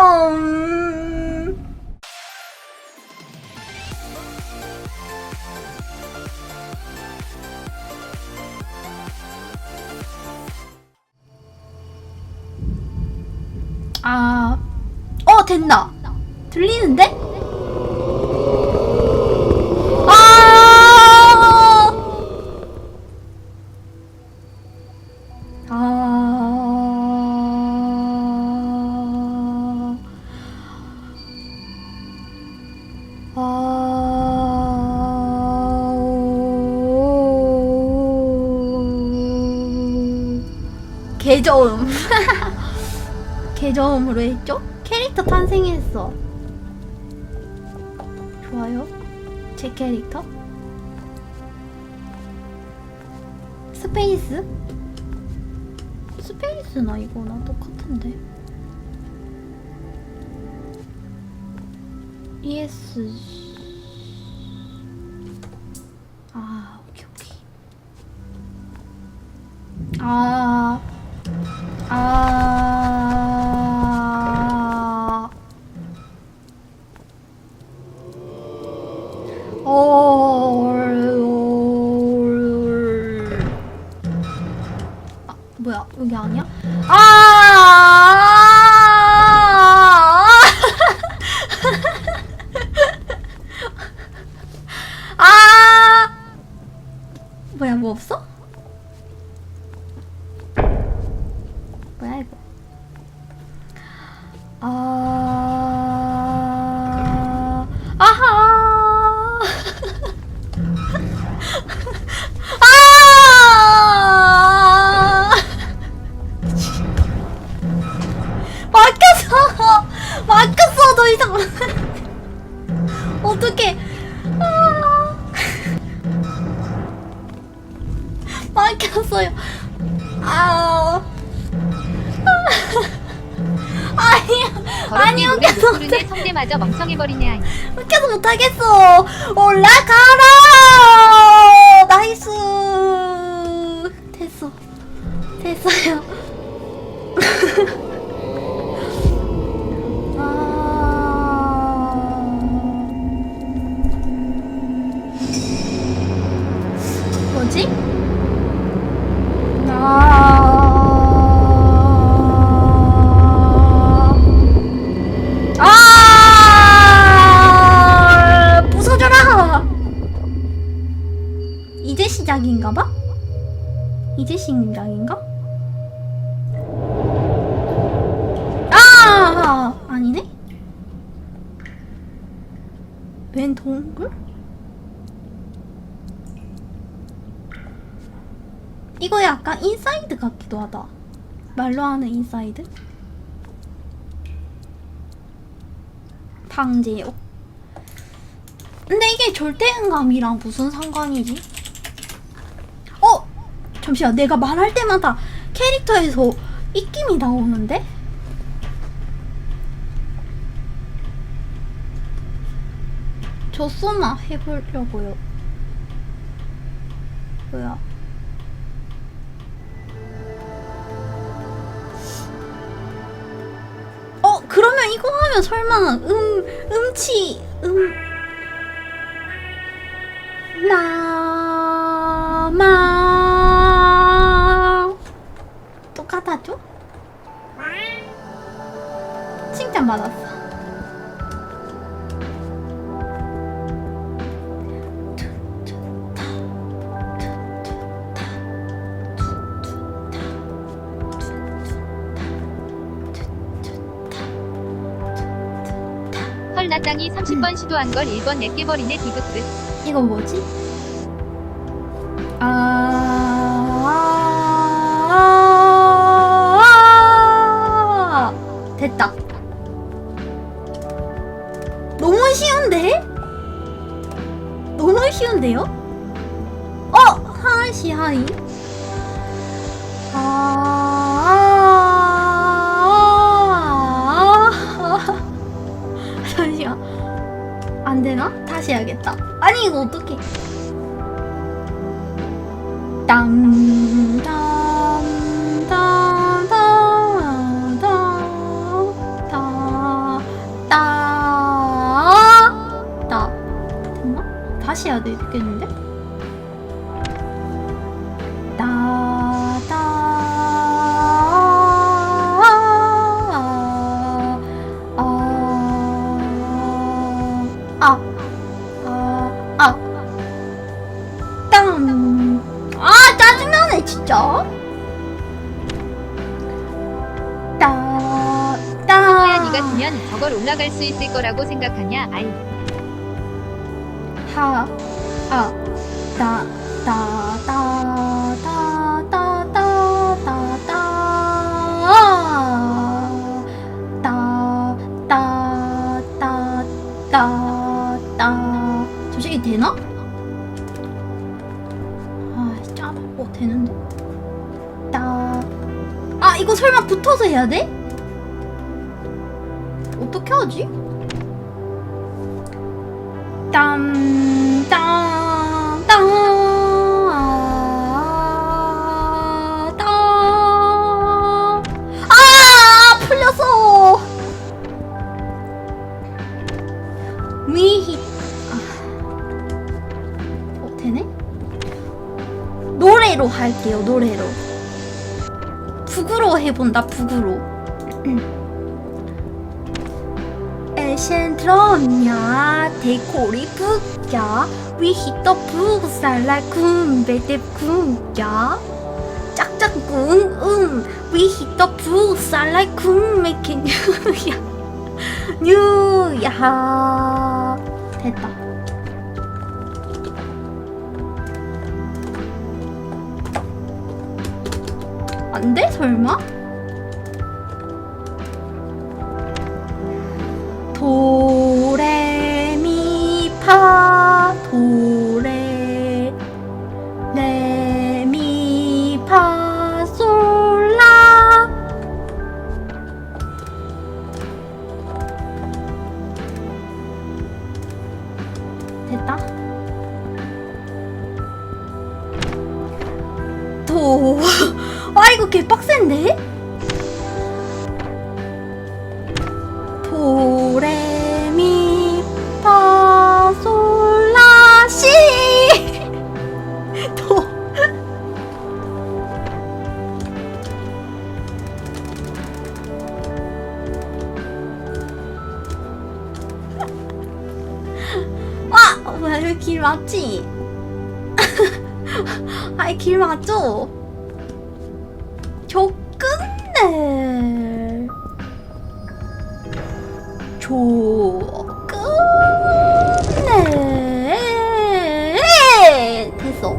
음. 아, 어 된다. 들리는데? 탄생했어. 좋아요. 제 캐릭터. 스페이스? 스페이스나 이거나 똑같은데. ES. 아, 오케이, 오케이. 아. 아. 해버리네. 웃겨서 못하겠어. 올라가 이거 약간 인사이드 같기도 하다 말로 하는 인사이드? 방제요 근데 이게 절대음감이랑 무슨 상관이지? 어? 잠시만 내가 말할 때마다 캐릭터에서 입김이 나오는데? 저 소나 해보려고요 뭐야 설마 음 음치 음 나마 똑같아죠? 칭찬 받았어. 나땅이 30번 시도한 걸 1번 내깨버리네 디귿듯. 이건 뭐지? 아, 됐다. 너무 쉬운데? 너무 쉬운데요? 어, 하나시 하이. 아, 되나? 다시 해야겠다. 아니 이거 어떻게? 땅, 다시 해야 되겠는데. 수 있을 거라고 생각하냐? 아이 어떻게 하지? 땀, 땀, 땀. 위히. 아. 어, 되네? 노래로 할게요, 노래로. 북으로 해본다, 북으로. 先들어냐? 대코리 북야 위히또 북살라 군베데 군야 짝짝꿍 음 위히또 북살라 군메케 뉴야. 뉴야. 됐다. 안 돼? 설마? 길 맞지? 아이 길 맞죠? 저 끝내 조 끝내 됐어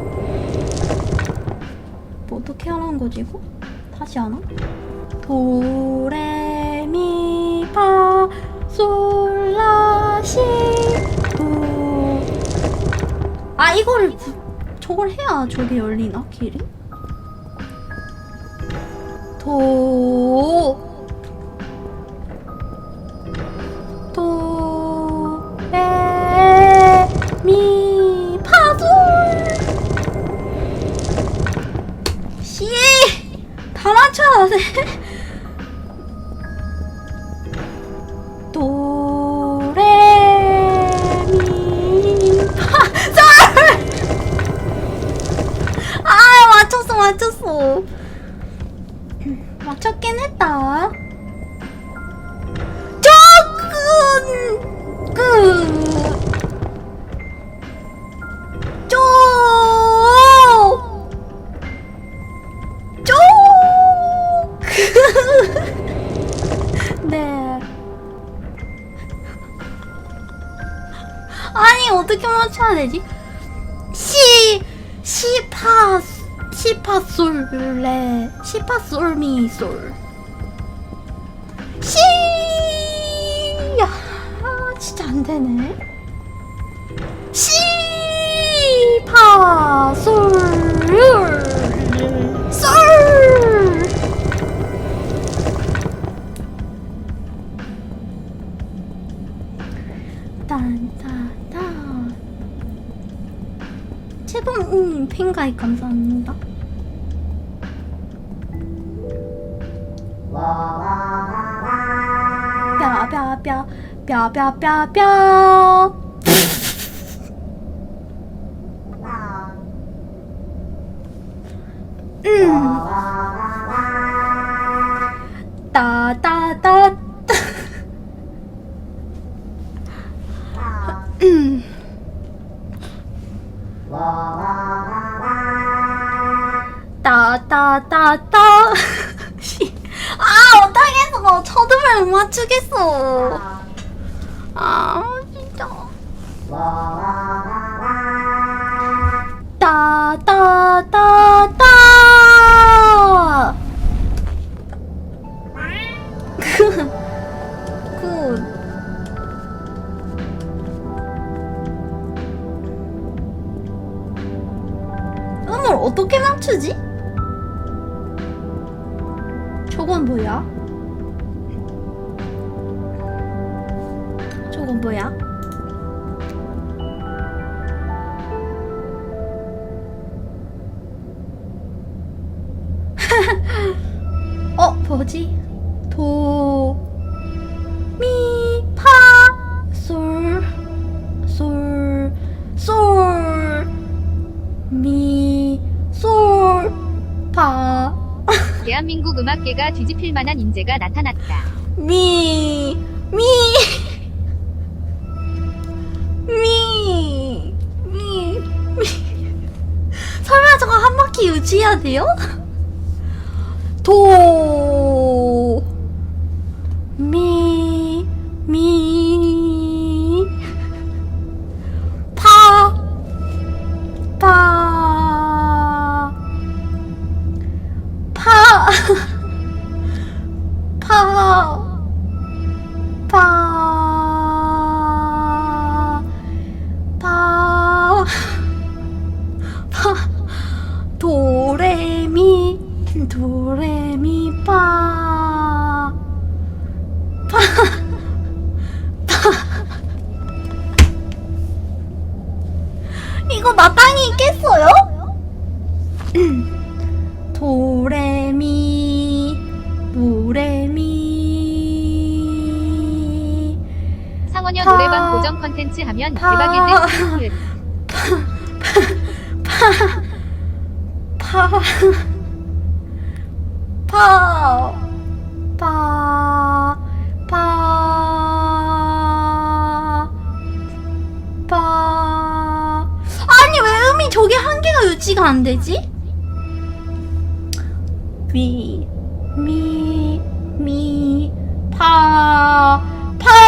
뭐 어떻게 하라는 거지 이거? 다시 하나? 도 부- 저걸 해야 저게 열리나 길이? 도, 도, 레, 미, 파, 솔. 씨, 다 맞춰야 돼. 시파솔미솔 시 야, 아, 진짜 안 되네. 시파솔 솔 딴따따 채범님 팬가입 감사합니다. 뼈, 뼈, 뼈, 뼈. 어떡해 저거 저도 못 맞추겠어 아, 진짜. 따, 따, 따, 따. 굿. 음을 어떻게 맞추지? 저건 뭐야? 어, 뭐지? 도, 미, 파, 솔, 솔, 솔, 미, 솔, 파, 대한민국 음악계가 뒤집힐 만한 인재가 나타났다. 미, 미, 미, 미, 미. 설마 저거 한 바퀴 유지해야 돼요? 도, me. มี มี พอ พอ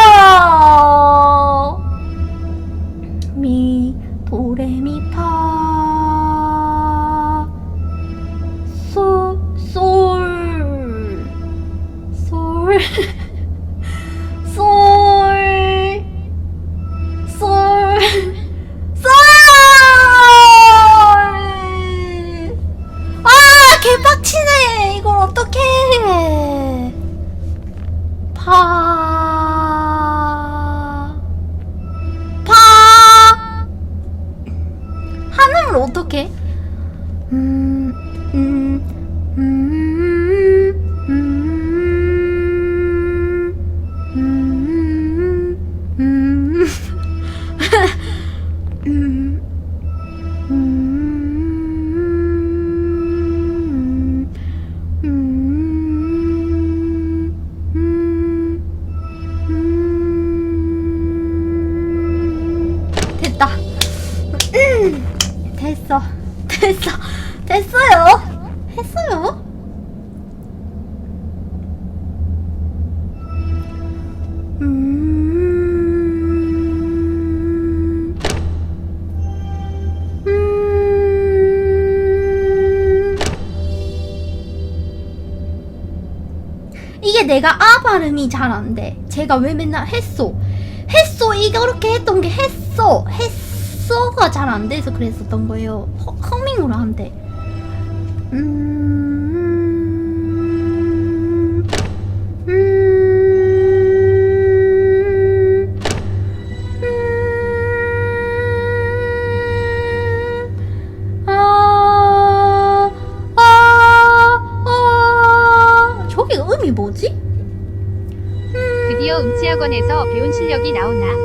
발음이 잘 안 돼. 제가 왜 맨날 했소? 했소 이렇게 했던 게 했어. 했어가 잘 안 돼서 그랬었던 거예요. 허, 허밍으로 한대. 음. 실력이 나오나.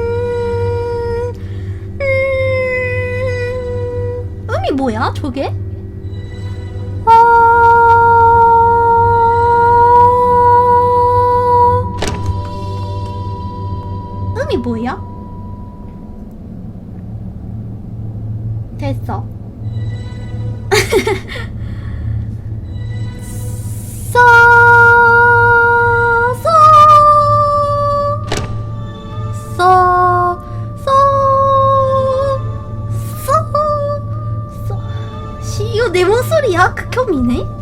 써, 써, 써, 써. 씨, 이거 내 목소리야? 극혐이네?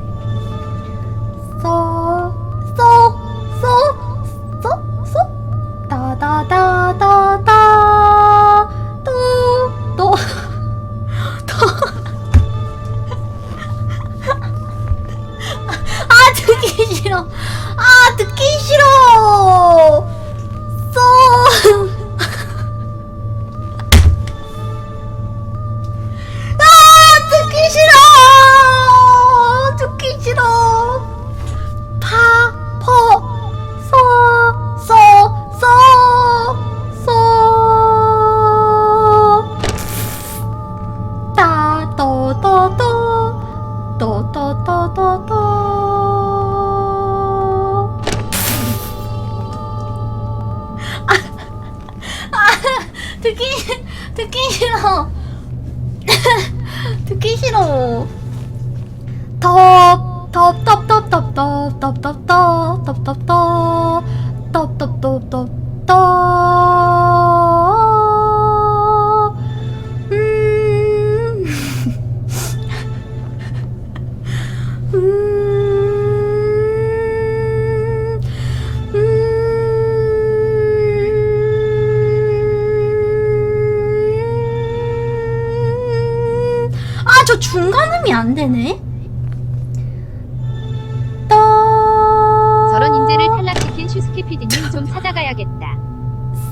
따따따. 아, 아, 듣기, 듣기 싫어. 듣기 싫어. 덥, 덥, 덥, 덥, 덥, 덥, 덥, 덥, 덥, 덥, 덥, 덥.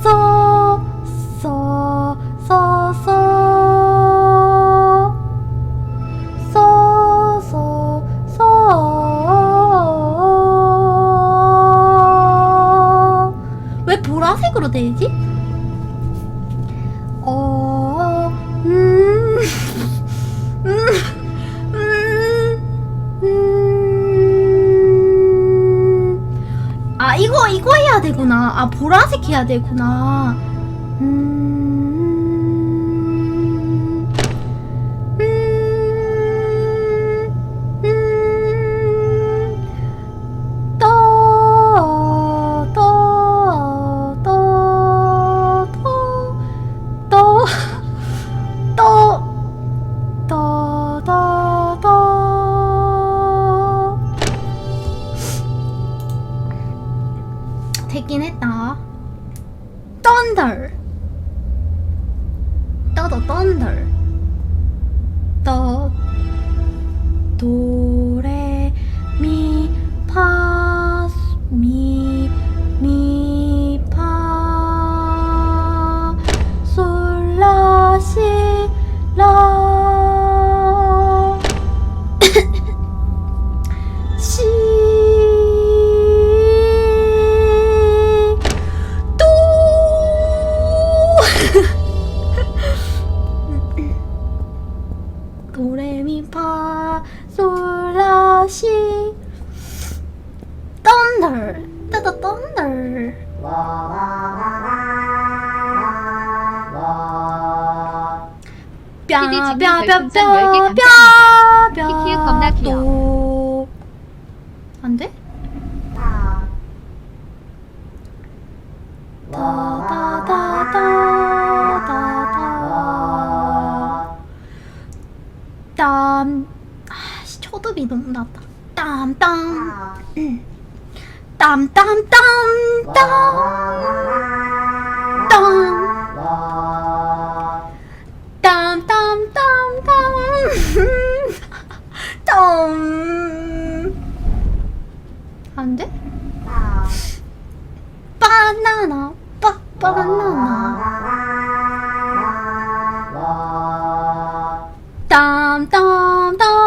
써, 써, 써, 써. 써, 써, 써. 왜 보라색으로 되지? 해야 되구나. 음. 키키우 겁나 뼈뼈뼈뼈뼈또 안돼? 땀. 아씨 초듭이 너무 났다. 땀땀. 음. 땀땀땀땀. ตอมตอมตอม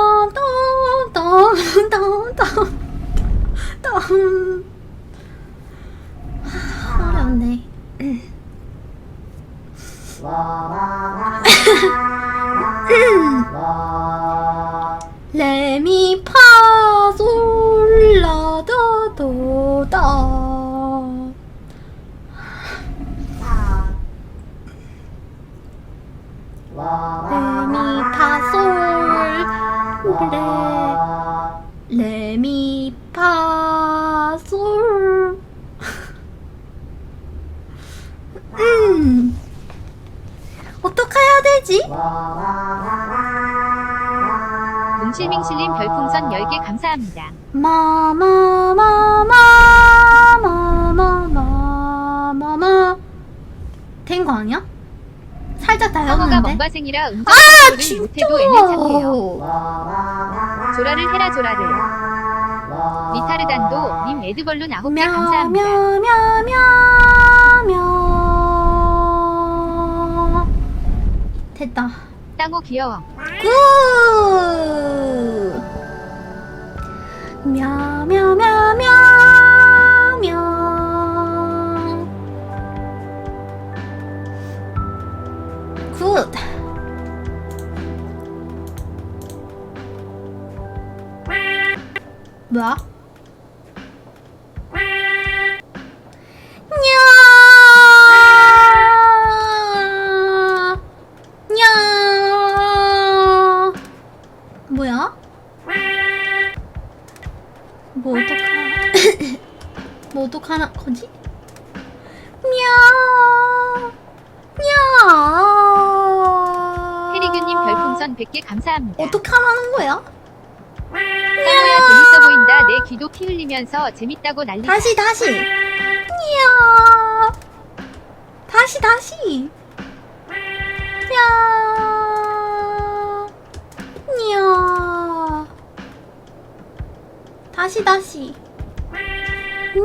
감사합니다. 마마마마마마마마마 된거 아니야? 살짝 성어가 다였는데 멍바생이라 아 진짜 못해도 애는 착해요. 조라를 해라 조라를. 미타르단도 님 에드벌룬 9개 감사합니다. мя며며며며 됐다 땅오 귀여워. 굿 묘묘묘묘묘 굿 뭐야? 뭐 어떡하나 거지? 냐. 냐. 해리규님 별풍선 100개 감사합니다. 어떡하라는 거야? 상호야 재밌어 보인다. 내 귀도 피 흘리면서 재밌다고 난리다. 다시 다시. 냐. 다시 다시. 냐. 냐. 다시 다시. 냐.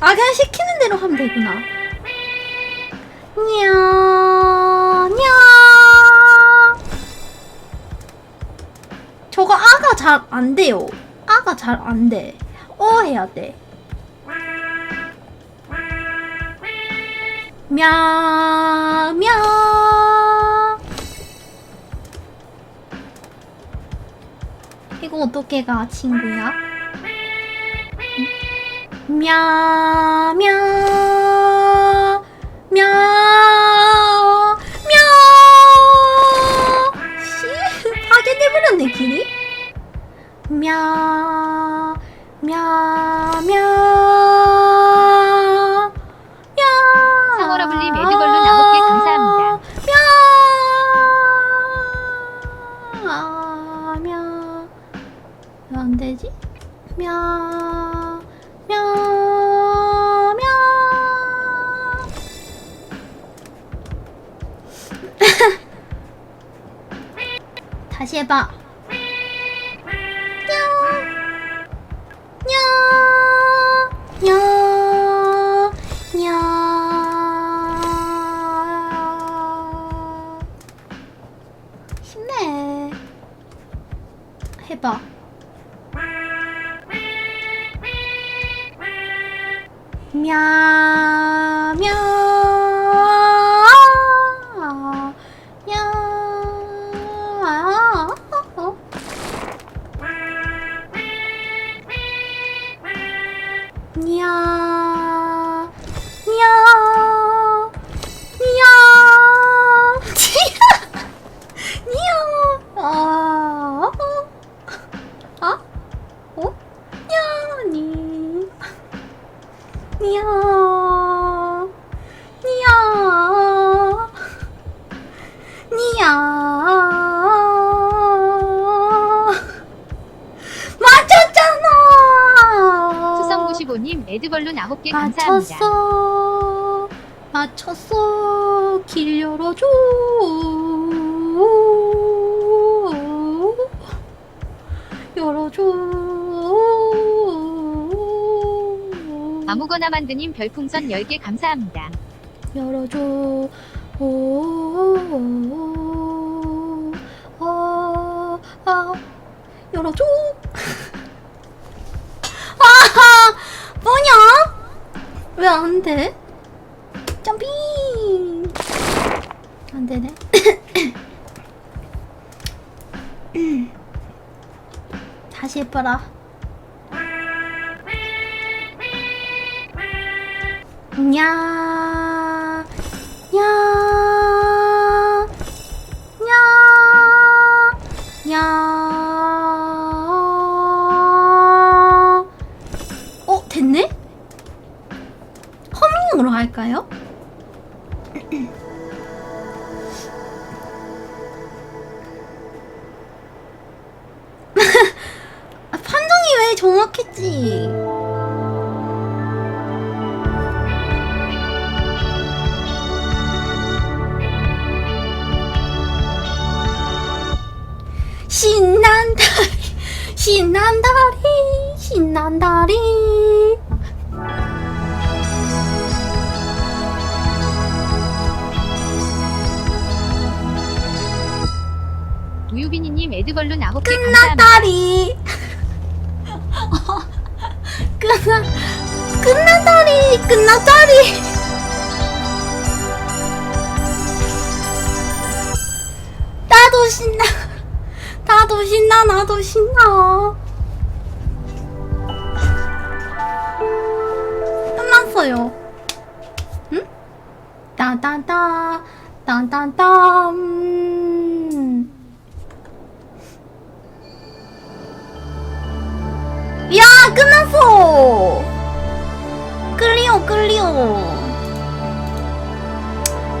아 그냥 시키는 대로 하면 되구나. 냐. 냐. 저거 아가 잘 안 돼요. 아가 잘 안 돼. 어 해야 돼. 냐, 냐. 이거 어떻게 가, 친구야? 냐, 냐, 냐, 냐. 씨, 파괴돼버렸네, 길이. 며, 며, 며, 며, 며, 며. 다시 해봐. 1개 감사합니다. 맞췄어. 맞췄어. 길 열어줘. 열어줘. 아무거나 만드님 별풍선 10개 감사합니다. 열어줘. 오 안 돼? 점핑! 안 되네. 다시 해봐라. 냐, 신난다리 신난다리 신난다리. 우유비니님 에드걸룬 9개 감사합니다. 끝났다리 끝나 끝났다리 끝났다리. 나도 신나 신나 나도 신나. 끝났어요. 응? 따따따 따따따. 야 끝났어! 끌리오 끌리오.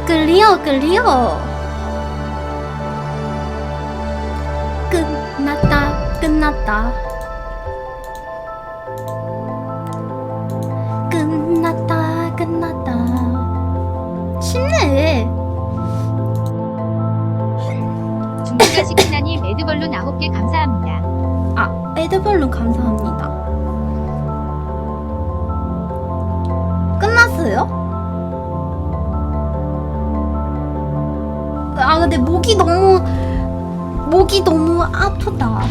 끌리오 끌리오. 끝났다. 끝났다 끝났다. 쉽네 중국자 시키나님 에드벌룬 9개 감사합니다. 아 에드벌룬 감사합니다. 끝났어요? 아 근데 목이 너무 목이 너무 아프다